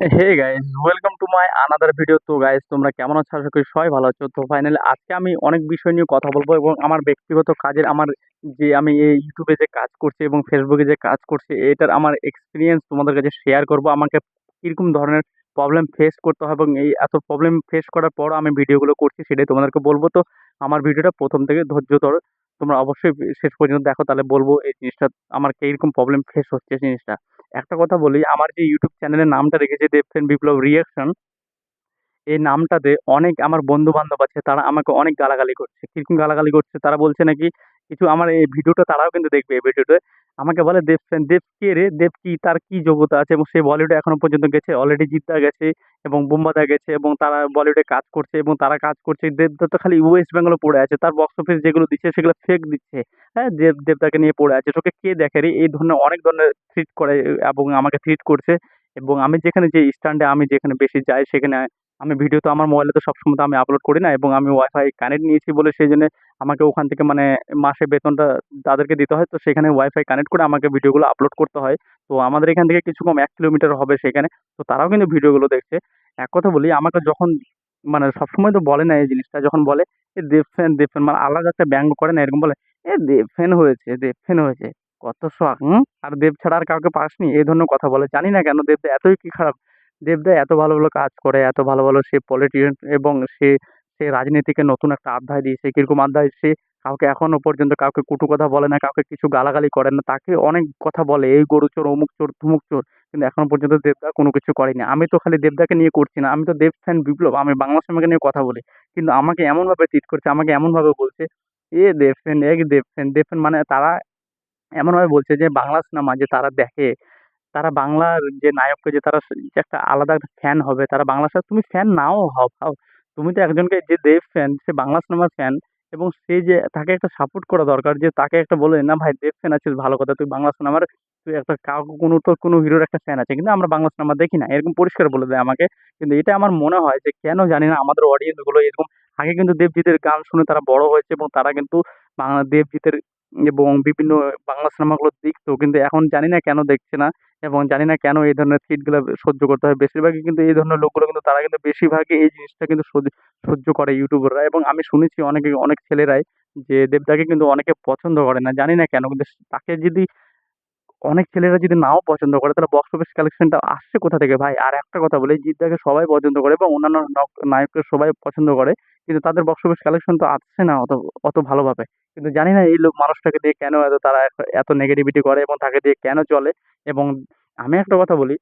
Hey guys welcome to my another video তো guys তোমরা কেমন আছো? আশা করি সবাই ভালো আছো। তো ফাইনালি আজকে আমি অনেক বিষয় নিয়ে কথা বলব এবং আমার ব্যক্তিগত কাজের আমার যে আমি এই ইউটিউবে যে কাজ করছি এবং ফেসবুকে যে কাজ করছি, এটার আমার এক্সপিরিয়েন্স তোমাদের কাছে শেয়ার করব। আমাকে কীরকম ধরনের প্রবলেম ফেস করতে হয় এবং এই এত প্রবলেম ফেস করার পর আমি ভিডিওগুলো করছি, সেটাই তোমাদেরকে বলব। তো আমার ভিডিওটা প্রথম থেকে ধৈর্য ধরো। তোমরা অবশ্যই শেষ পর্যন্ত দেখো, তাহলে বলব এই জিনিসটা, আমার কীরকম প্রবলেম ফেস হচ্ছে জিনিসটা। একটা কথা বলি, আমার যে ইউটিউব চ্যানেলের নামটা রেখেছি দেবসেন বিপ্লব রিয়াকশন এই নামটাতে অনেক আমার বন্ধু বান্ধব আছে, তারা আমাকে অনেক গালাগালি করছে। কীরকম গালাগালি করছে, তারা বলছে নাকি, কিছু আমার এই ভিডিওটা তারাও কিন্তু দেখবে, এই ভিডিওতে আমাকে বলে দেব ফ্যান দেব কে রে? দেব কি? তার কি যোগ্যতা আছে? এবং সে বলিউডে এখনও পর্যন্ত গেছে। অলরেডি জিদ্দা গেছে এবং বোম্বাদা গেছে এবং তারা বলিউডে কাজ করছে এবং তারা কাজ করছে। দেবদা তো খালি ওয়েস্ট বেঙ্গলে পড়ে আছে। তার বক্স অফিস যেগুলো দিচ্ছে সেগুলো ফেক দিচ্ছে। হ্যাঁ দেব, দেবদাকে নিয়ে পড়ে আছে। তোকে কে দেখে রে? এই ধরনের অনেক ধরনের ট্রিট করে এবং আমাকে ট্রিট করছে। এবং আমি যেখানে যে স্ট্যান্ডে আমি যেখানে বেশি যাই সেখানে আমি ভিডিও তো আমার মোবাইলে তো সবসময় তো আমি আপলোড করি না এবং আমি ওয়াইফাই কানেক্ট নিয়েছি বলে সেই জন্য আমাকে ওখান থেকে মানে মাসে বেতনটা তাদেরকে দিতে হয়। তো সেখানে ওয়াইফাই কানেক্ট করে আমাকে ভিডিওগুলো আপলোড করতে হয়। তো আমাদের এখান থেকে কিছু কম এক কিলোমিটার হবে সেখানে। তো তারাও কিন্তু ভিডিওগুলো দেখছে। এক কথা বলি, আমাকে যখন মানে সবসময় তো বলে না এই জিনিসটা, যখন বলে, এ দেবসেন দেবসেন মানে আলাদা একটা ব্যঙ্গ করে না, এরকম বলে, এ দেবসেন হয়েছে দেবসেন হয়েছে, কত শখ আর দেব ছাড়া আর কাউকে পাসনি? এই ধরনের কথা বলে। জানি না কেন দেবদা এতই কি খারাপ। দেবদা এত ভালো ভালো কাজ করে, এত ভালো ভালো সে পলিটিশিয়ান এবং সে সে রাজনীতিকে নতুন একটা অধ্যায় দিয়েছে, কীরকম অধ্যায় সে কাউকে এখনও পর্যন্ত কাউকে কটু কথা বলে না, কাউকে কিছু গালাগালি করে না, তাকে অনেক কথা বলে, এই গরু চোর, অমুক চোর তুমুক চোর, কিন্তু এখনও পর্যন্ত দেবদা কোনো কিছু করেনি। আমি তো খালি দেবদাকে নিয়ে করছি না, আমি তো দেব ফ্যান বিপ্লব, আমি বাংলা সিনেমাকে নিয়ে কথা বলি, কিন্তু আমাকে এমনভাবে ট্রিট করছে, আমাকে এমনভাবে বলছে, এ দেব ফ্যান এক দেব ফ্যান দেব ফ্যান মানে তারা এমনভাবে বলছে যে বাংলা সিনেমা যে তারা দেখে তারা বাংলার যে নায়ককে যে তারা একটা আলাদা ফ্যান হবে, তারা বাংলা ছাড়া তুমি ফ্যান নাও হও হাও। তুমি তো একজনকে যে দেব ফ্যান, সে বাংলা সিনেমার ফ্যান এবং সে যে তাকে একটা সাপোর্ট করা দরকার যে তাকে একটা বলে, "না ভাই দেব ফ্যান আছিস ভালো কথা। তুই বাংলা সিনেমার তুই একটা কাউ কোনো তোর কোনো হিরোর একটা ফ্যান আছে। কিন্তু আমরা বাংলা সিনেমা দেখি না।" এরকম পরিষ্কার বলে দেয় আমাকে। কিন্তু এটা আমার মনে হয় যে কেন জানি না আমাদের অডিয়েন্সগুলো এরকম আগে কিন্তু দেবজিতের গান শুনে তারা বড় হয়েছে এবং তারা কিন্তু বাংলা দেবজিতের এবং বিভিন্ন বাংলা সিনেমাগুলো দেখতো। কিন্তু এখন জানি না কেন দেখছে না। এবং জানি না কেন এই ধরনের ট্রিটগুলা সহ্য করতে হয়। বেশিরভাগই কিন্তু এই ধরনের লোকগুলো কিন্তু তারা কিন্তু বেশিরভাগই এই জিনিসটা কিন্তু সহ্য করে ইউটিউবাররা এবং আমি শুনেছি অনেকে, অনেক ছেলেরাই যে দেবদাকে কিন্তু অনেকে পছন্দ করে না। জানি না কেন? কিন্তু তাকে যদি অনেক ছেলেরা যদি নাও পছন্দ করে তাহলে বক্স অফিস কালেকশনটা আসছে কোথা থেকে ভাই? আর একটা কথা বলি জিদ্দাকে সবাই পছন্দ করে এবং অন্যান্য নায়ককে সবাই পছন্দ করে। কিন্তু তাদের বক্স অফিস কালেকশন তো আসছে না অত অত ভালোভাবে। কিন্তু জানি না এই লোক মানুষটাকে দিয়ে কেন এত তারা এত নেগেটিভিটি করে এবং তাকে দিয়ে কেন চলে? এবং আমি একটা কথা বলি,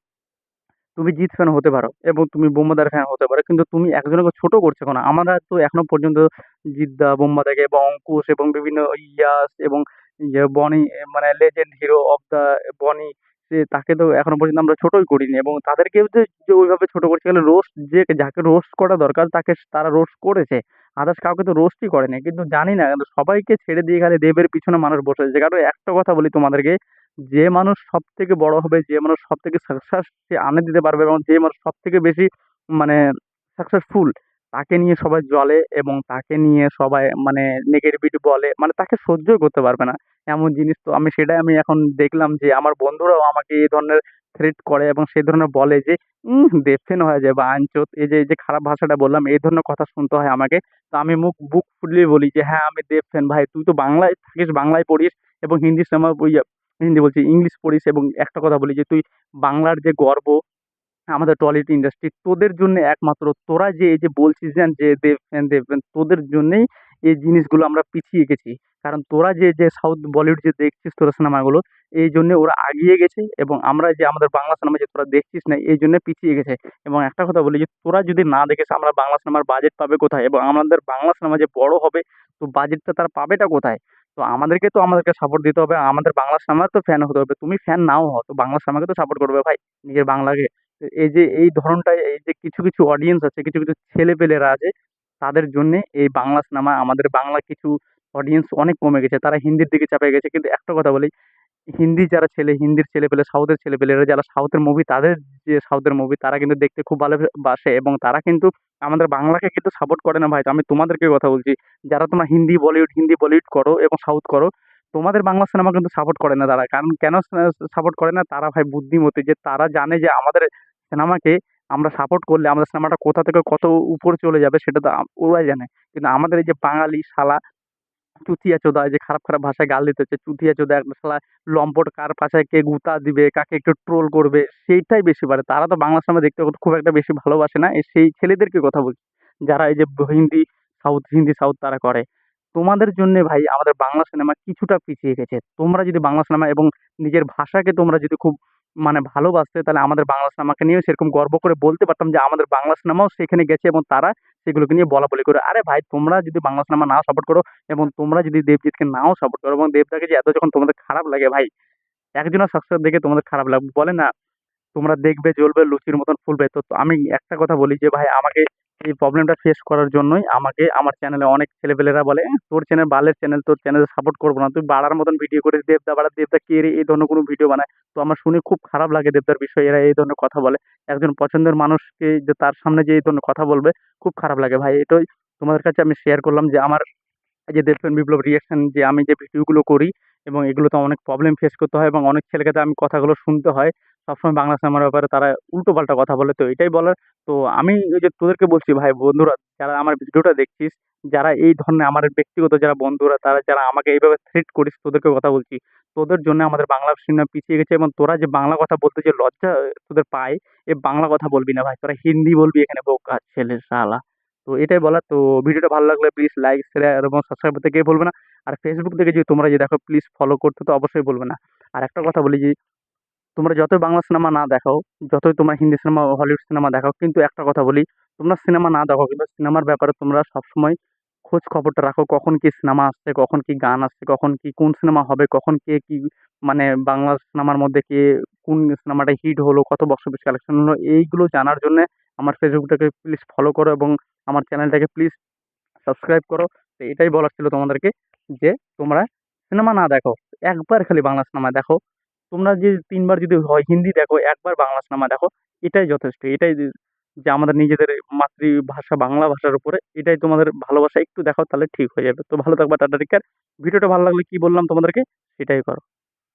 তুমি জিৎ ফ্যান হতে পারো এবং তুমি বোম্বাদার ফ্যান হতে পারো। কিন্তু তুমি একজনকে ছোট করছ কেন? আমরা তো এখনও পর্যন্ত জিদ্দা, বুম্বাদাকে এবং অঙ্কুশ এবং বিভিন্ন ইয়াস এবং ইয়ে বনি মানে লেজেন্ড হিরো অফ দ্য বনি সে তাকে তো এখনও পর্যন্ত আমরা ছোটই করিনি এবং তাদেরকেও যে যে ওইভাবে ছোট করতে গেলে রোস্ট যে যাকে রোস্ট করা দরকার তাকে তারা রোস্ট করেছে। আদার্স কাউকে তো রোস্টই করেনি। কিন্তু জানি না কিন্তু সবাইকে ছেড়ে দিয়ে গেলে দেবের পিছনে মানুষ বসে আছে। কারণ একটা কথা বলি তোমাদেরকে যে মানুষ সব থেকে বড় হবে, যে মানুষ সবথেকে সাকসেস সে আনে দিতে পারবে এবং যে মানুষ সব থেকে বেশি মানে সাকসেসফুল তাকে নিয়ে সবাই জ্বলে এবং তাকে নিয়ে সবাই মানে নেগেটিভিটি বলে। মানে তাকে সহ্যই করতে পারবে না। এমন জিনিস তো আমি সেটাই আমি এখন দেখলাম যে আমার বন্ধুরাও আমাকে এই ধরনের থ্রেট করে এবং সেই ধরনের বলে যে, "উম দেবসেন হয়ে যায় বা আইনচোদ" এই যে এই যে খারাপ ভাষাটা বললাম এই ধরনের কথা শুনতে হয় আমাকে। তো আমি মুখ বুক ফুলিয়ে বলি যে, "হ্যাঁ, আমি দেবসেন ভাই। তুই তো বাংলায় থাকিস, বাংলায় পড়িস এবং হিন্দি সিনেমা ইয়া হিন্দি বলছি ইংলিশ পড়িস এবং একটা কথা বলি যে তুই বাংলার যে গর্ব আমাদের টয়লেট ইন্ডাস্ট্রি তোদের জন্য একমাত্র তোরা যে এই যে বলছিস যে দেবসেন, দেবসেন তোদের জন্যেই এই জিনিসগুলো আমরা পিছিয়ে গেছি। কারণ তোরা যে, যে সাউথ বলিউড যে দেখছিস তোরা সিনেমাগুলো এই জন্যে ওরা আগিয়ে গেছে এবং আমরা যে আমাদের বাংলা সিনেমা যে তোরা দেখছিস না এইজন্য পিছিয়ে গেছে। এবং একটা কথা বলি যে তোরা যদি না দেখিস আমরা বাংলা সিনেমার বাজেট পাবে কোথায়? এবং আমাদের বাংলা সিনেমা যে বড় হবে তো বাজেটটা তারা পাবেটা কোথায়? তো আমাদেরকে তো আমাদেরকে সাপোর্ট দিতে হবে। আমাদের বাংলা সিনেমার তো ফ্যান হতে হবে। তুমি ফ্যান নাও হও তো বাংলা সিনেমাকে তো সাপোর্ট করবে ভাই। নিজের বাংলাকে। এই যে এই ধরনটাই এই যে কিছু, কিছু অডিয়েন্স আছে, কিছু, কিছু ছেলেপেলেরা আছে তাদের জন্যে এই বাংলা সিনেমা আমাদের বাংলা কিছু অডিয়েন্স অনেক কমে গেছে। তারা হিন্দির দিকে চাপে গেছে। কিন্তু একটা কথা বলি, হিন্দি যারা ছেলে, হিন্দির ছেলেপেলে, সাউথের ছেলেপেলেরা যারা সাউথের মুভি তাদের যে সাউথের মুভি তারা কিন্তু দেখতে খুব ভালো বাসে এবং তারা কিন্তু আমাদের বাংলাকে কিন্তু সাপোর্ট করে না ভাই। আমি তোমাদেরকে কথা বলছি। যারা তোমরা হিন্দি বলিউড, হিন্দি বলিউড করো এবং সাউথ করো, তোমাদের বাংলা সিনেমা কিন্তু সাপোর্ট করে না তারা। কারণ কেন সাপোর্ট করে না? তারা ভাই বুদ্ধিমতী যে তারা জানে যে আমাদের সিনেমাকে আমরা সাপোর্ট করলে আমাদের সিনেমাটা কোথা থেকে কত উপরে চলে যাবে সেটা তো ওরাই জানে। কিন্তু আমাদের এই যে বাঙালি শালা চুতিয়া-চোদা এই যে খারাপ, খারাপ ভাষায় গাল দিতেছে, চুতিয়া-চোদা একটা শালা লম্পট কার পাছায় কে গুতা দিবে, কাকে একটু ট্রোল করবে সেইটাই বেশি বাড়ে। তারা তো বাংলা সিনেমা দেখতে খুব একটা বেশি ভালোবাসে না। সেই ছেলেদেরকে কথা বলছি। যারা এই যে হিন্দি, সাউথ, হিন্দি, সাউথ তারা করে। তোমাদের জন্যে ভাই আমাদের বাংলা সিনেমা কিছুটা পিছিয়ে গেছে। তোমরা যদি বাংলা সিনেমা এবং নিজের ভাষাকে তোমরা যদি খুব মানে ভালোবাসতে তাহলে আমাদের বাংলা সিনেমাকে নিয়েও সেরকম গর্ব করে বলতে পারতাম যে আমাদের বাংলা সিনেমাও সেখানে গেছে এবং তারা সেগুলোকে নিয়ে বলা বলি করে। আরে ভাই তোমরা যদি বাংলা সিনেমা না সাপোর্ট করো এবং তোমরা যদি দেবজিৎকে নাও সাপোর্ট করো এবং দেবদাকে যে এত যখন তোমাদের খারাপ লাগে ভাই, একজনের সাকসেস দেখে তোমাদের খারাপ লাগবে। বলে না তোমরা দেখবে জ্বলবে লুচির মতন ফুলবে। তো আমি একটা কথা বলি যে ভাই আমাকে এই প্রবলেমটা ফেস করার জন্যই আমাকে আমার চ্যানেলে অনেক ছেলেপেলেরা বলে, "এহ তোর চ্যানেল বালের চ্যানেল, তোর চ্যানেলে সাপোর্ট করব না। তুই বাড়ার মতন ভিডিও করে দেবদা বাড়া, দেবদা কে রে?" এই ধরনের কোনো ভিডিও বানায়। তো আমার শুনে খুব খারাপ লাগে দেবদার বিষয়ে এরা এই ধরনের কথা বলে। একজন পছন্দের মানুষকে যে তার সামনে যে এই ধরনের কথা বলবে খুব খারাপ লাগে ভাই। এটাই তোমাদের কাছে আমি শেয়ার করলাম যে আমার যে দেবপ্রেম বিপ্লব রিঅ্যাকশন যে আমি যে ভিডিওগুলো করি এবং এগুলোতে অনেক প্রবলেম ফেস করতে হয় এবং অনেক ছেলেকে আমি কথাগুলো শুনতে হয়। সবসময় বাংলা সিনেমার ব্যাপারে তারা উল্টো পাল্টা কথা বলে। তো এটাই বলার তো আমি ওই যে তোদেরকে বলছি ভাই বন্ধুরা যারা আমার ভিডিওটা দেখছিস, যারা এই ধরনের আমার ব্যক্তিগত যারা বন্ধুরা তারা যারা আমাকে এইভাবে থ্রেট করিস তোদেরকে কথা বলছি। তোদের জন্য আমাদের বাংলা সিনেমা পিছিয়ে গেছে এবং তোরা যে বাংলা কথা বলতে যে লজ্জা তোদের পায়, এ বাংলা কথা বলবি না ভাই। তোরা হিন্দি বলবি এখানে বোকা ছেলে শালা। তো এটাই বলার। তো ভিডিওটা ভালো লাগলে প্লিজ লাইক, শেয়ার এবং সাবস্ক্রাইব করতে কেউ ভুলবে না। আর ফেসবুক থেকে যদি তোমরা যে দেখো প্লিজ ফলো করতে তো অবশ্যই বলবে না। আর একটা কথা বলি যে তোমরা যতই বাংলা সিনেমা না দেখাও, যতই তোমরা হিন্দি সিনেমা, হলিউড সিনেমা দেখাও কিন্তু একটা কথা বলি, তোমরা সিনেমা না দেখো কিন্তু সিনেমার ব্যাপারে তোমরা সবসময় খোঁজ খবরটা রাখো। কখন কি সিনেমা আসছে, কখন কি গান আসছে, কখন কি কোন সিনেমা হবে, কখন কে কি মানে বাংলা সিনেমার মধ্যে কে কোন সিনেমাটা হিট হলো, কত বক্স অফিস কালেকশন হলো এইগুলো জানার জন্যে আমার ফেসবুকটাকে প্লিজ ফলো করো এবং আমার চ্যানেলটাকে প্লিজ সাবস্ক্রাইব করো। তো এটাই বলার ছিল তোমাদেরকে যে তোমরা সিনেমা না দেখো। একবার খালি বাংলা সিনেমা দেখো। তোমরা যে তিনবার যদি হয় হিন্দি দেখো, একবার বাংলা সিনেমা দেখো। এটাই যথেষ্ট। এটাই যে আমাদের নিজেদের মাতৃভাষা বাংলা ভাষার উপরে এটাই তোমাদের ভালোবাসা একটু দেখাও তাহলে ঠিক হয়ে যাবে। তো ভালো থাকবা। Tata take care. ভিডিওটা ভালো লাগলে কি বললাম তোমাদেরকে সেটাই করো।